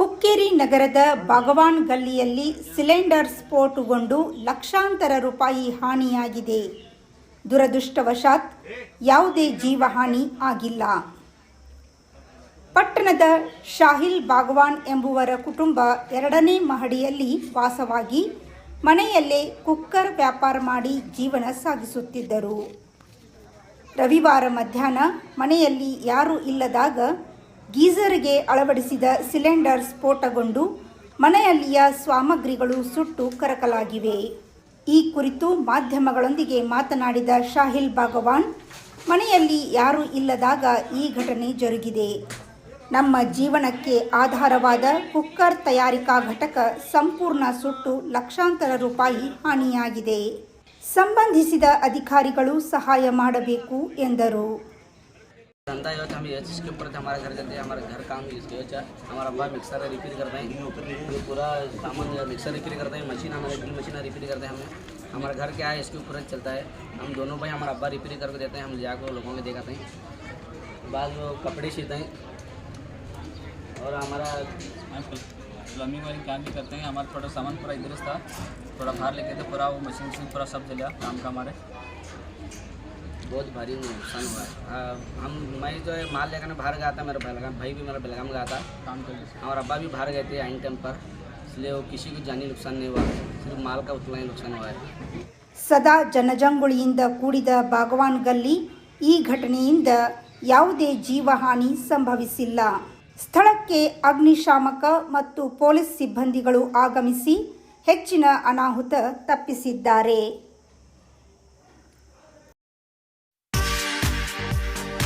ಹುಕ್ಕೇರಿ ನಗರದ ಭಗವಾನ್ ಗಲ್ಲಿಯಲ್ಲಿ ಸಿಲಿಂಡರ್ ಸ್ಫೋಟಗೊಂಡು ಲಕ್ಷಾಂತರ ರೂಪಾಯಿ ಹಾನಿಯಾಗಿದೆ. ದುರದೃಷ್ಟವಶಾತ್ ಯಾವುದೇ ಜೀವಹಾನಿ ಆಗಿಲ್ಲ. ಪಟ್ಟಣದ ಶಾಹಿಲ್ ಭಗವಾನ್ ಎಂಬುವರ ಕುಟುಂಬ ಎರಡನೇ ಮಹಡಿಯಲ್ಲಿ ವಾಸವಾಗಿ ಮನೆಯಲ್ಲೇ ಕುಕ್ಕರ್ ವ್ಯಾಪಾರ ಮಾಡಿ ಜೀವನ ಸಾಗಿಸುತ್ತಿದ್ದರು. ರವಿವಾರ ಮಧ್ಯಾಹ್ನ ಮನೆಯಲ್ಲಿ ಯಾರೂ ಇಲ್ಲದಾಗ ಗೀಸರ್ಗೆ ಅಳವಡಿಸಿದ ಸಿಲಿಂಡರ್ ಸ್ಫೋಟಗೊಂಡು ಮನೆಯಲ್ಲಿಯ ಸಾಮಗ್ರಿಗಳು ಸುಟ್ಟು ಕರಕಲಾಗಿವೆ. ಈ ಕುರಿತು ಮಾಧ್ಯಮಗಳೊಂದಿಗೆ ಮಾತನಾಡಿದ ಶಾಹಿಲ್ ಭಾಗವಾನ್, ಮನೆಯಲ್ಲಿ ಯಾರೂ ಇಲ್ಲದಾಗ ಈ ಘಟನೆ ಜರುಗಿದೆ. ನಮ್ಮ ಜೀವನಕ್ಕೆ ಆಧಾರವಾದ ಕುಕ್ಕರ್ ತಯಾರಿಕಾ ಘಟಕ ಸಂಪೂರ್ಣ ಸುಟ್ಟು ಲಕ್ಷಾಂತರ ರೂಪಾಯಿ ಹಾನಿಯಾಗಿದೆ. ಸಂಬಂಧಿಸಿದ ಅಧಿಕಾರಿಗಳು ಸಹಾಯ ಮಾಡಬೇಕು ಎಂದರು. धंधा है हम ये चीज़ के ऊपर हमारा घर चलते हैं हमारा घर काम इसके से हमारा अब्बा मिक्सर रिपेयर करते हैं पूरा सामान मिक्सर रिपेयर करते हैं मशीन हमारे ड्रिल मशीन रिपेयर करते हैं हमें हमारा घर क्या है इसके ऊपर चलता है हम दोनों भाई हमारा अब्बा रिपेयर करके देते हैं हम जाकर लोगों को दिखाते हैं बाद वो कपड़े सीते हैं और हमारा प्लम्बिंग वाली काम भी करते हैं हमारा थोड़ा सामान पूरा इधर था थोड़ा बाहर लेके थे पूरा वो मशीन वशीन पूरा सब जला काम का हमारे बहुत भारी नुकसान हुआ है आ, हम मैं जो है माल लेकर बाहर गया था मेरा बेलगाम भाई भी मेरा बेलगाम गया था काम कर लिए और अब्बा भी बाहर गए थे आइन टाइम पर इसलिए वो किसी को जानी नुकसान नहीं हुआ सिर्फ माल का उतना ही नुकसान हुआ है ಸದಾ ಜನಜಂಗುಳಿಯಿಂದ ಕೂಡಿದ ಬಾಗವಾನ್ ಗಲ್ಲಿ ಈ ಘಟನೆಯಿಂದ ಯಾವುದೇ ಜೀವಹಾನಿ ಸಂಭವಿಸಿಲ್ಲ ಸ್ಥಳಕ್ಕೆ ಅಗ್ನಿಶಾಮಕ ಮತ್ತು ಪೊಲೀಸ್ ಸಿಬ್ಬಂದಿಗಳು ಆಗಮಿಸಿ ಹೆಚ್ಚಿನ ಅನಾಹುತ ತಪ್ಪಿಸಿದ್ದಾರೆ